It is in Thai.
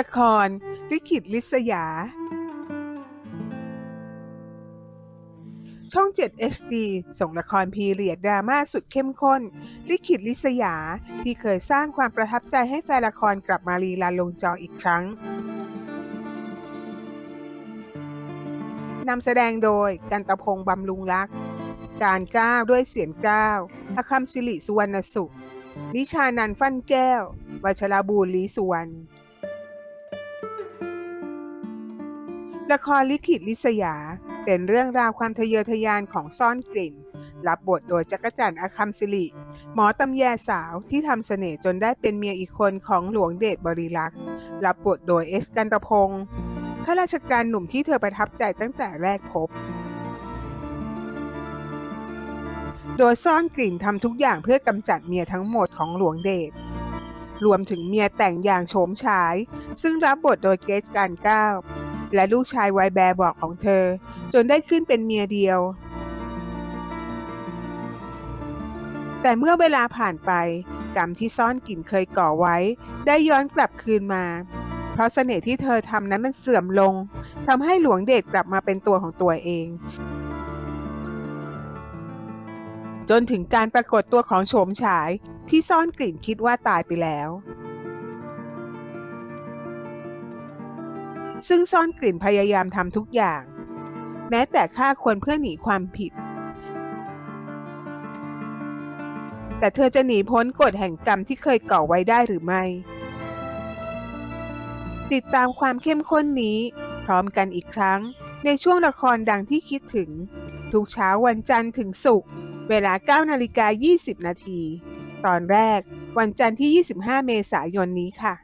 ละครลิขิตลิษยา ช่อง 7 HD ส่งละครพีเรียดดราม่าสุดเข้มข้น ลิขิตลิษยาที่เคยสร้างความประทับใจให้แฟนละครกลับมารีลาลงจออีกครั้งนำแสดงโดยกันตะพงษ์บำรุงรัก การก้าวด้วยเสียงก้าวอคัมศิริสุวรรณสุข นิชานันท์ฟั่นแก้ว วัชรบูรลีสุวรรณ ละครลิขิตลิษยา เป็นเรื่องราวความทะเยอทะยานของซ่อนกลิ่น รับบทโดยจักรจันทร์อคัมศิริหมอตำแยสาวที่ทำเสน่ห์จนได้เป็นเมียอีกคนของหลวงเดชบริลักษ์รับบทโดยเอสกันตพงศ์ข้าราชการหนุ่มที่เธอประทับใจตั้งแต่แรกพบ โดยซ่อนกลิ่นทำทุกอย่างเพื่อกำจัดเมียทั้งหมดของหลวงเดชรวมถึงเมียแต่งอย่างโฉมฉาย ซึ่งรับบทโดยเกสการก้าว และลูกชายวัยแบร์บอกของเธอ จนได้ขึ้นเป็นเมียเดียว แต่เมื่อเวลาผ่านไป กรรมที่ซ่อนกลิ่นเคยก่อไว้ ได้ย้อนกลับคืนมา เพราะเสน่ห์ที่เธอทำนั้นมันเสื่อมลงทำให้หลวงเดชกลับมาเป็นตัวของตัวเอง จนถึงการปรากฏตัวของโฉมฉายที่ซ่อนกลิ่นคิดว่าตายไปแล้ว ซึ่งซ่อนกลิ่นพยายามทำทุกอย่าง แม้แต่ฆ่าคนเพื่อหนีความผิด แต่เธอจะหนีพ้นกฎแห่งกรรมที่เคยก่อไว้ได้หรือไม่ ติดตามความเข้มข้นนี้ พร้อมกันอีกครั้ง ในช่วงละครดังที่คิดถึง ทุกเช้าวันจันทร์ถึงศุกร์เวลา 9 นาฬิกา 20 นาที ตอนแรกวันจันทร์ที่ 25 เมษายนนี้ค่ะ